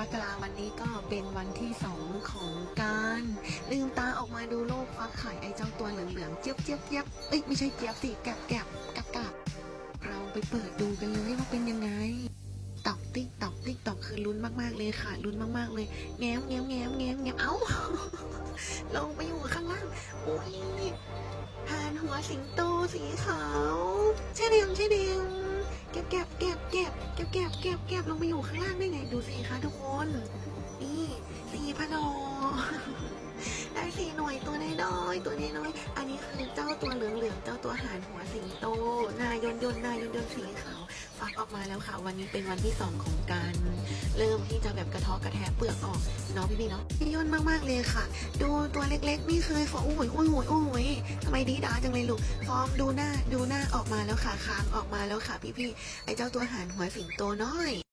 มกราวันนี้ก็เป็นวันที่สองของการลืมตาออกมาดูโลกฟักไข่ไอ้เจ้าตัวเหลืองๆเจี๊ยบเจี๊ยบเจี๊ยบเอ้ยไม่ใช่เจี๊ยบสิแกบแกบกับกับเราไปเปิดดูกันเลยว่าเป็นยังไงตอกติ๊กตอกติ๊กตอกคือลุ้นมากๆเลยค่ะลุ้นมากๆเลย แง้มแง้มแง้มแง้มแง้มเอ้าลงไปอยู่ข้างล่างโอ้ยหานหัวสิงโตสีขาวใช่เดียงใช่เดี ก็บเก็บเก็บเก็บเก็บลงไปอยู่ข้างล่างได้ไงดูสิคะทุกคน นี่สี่พันโอได้สีหน่วยตัวน้อยๆตัวน้อยๆอันนี้คือเจ้าตัวเหลืองๆเจ้าตัวหานหัวสิงโตนายนยนนายนยนสีขาวฟักออกมาแล้วค่ะ วันนี้เป็นวันที่สองของการ แบบกระทอกระแทกเปลือกออกเนาะพี่ๆเนาะพี่ย่นมากๆเลยค่ะ ดูตัวเล็กๆ นี่เคยฟออุ้ยอุ้ยอุ้ยอุ้ยทำไมดีดาจังเลยลูกฟอมดูหน้าดูหน้าออกมาแล้วค่ะคางออกมาแล้วค่ะพี่ๆไอเจ้าตัวหานหัวสิงโตน้อย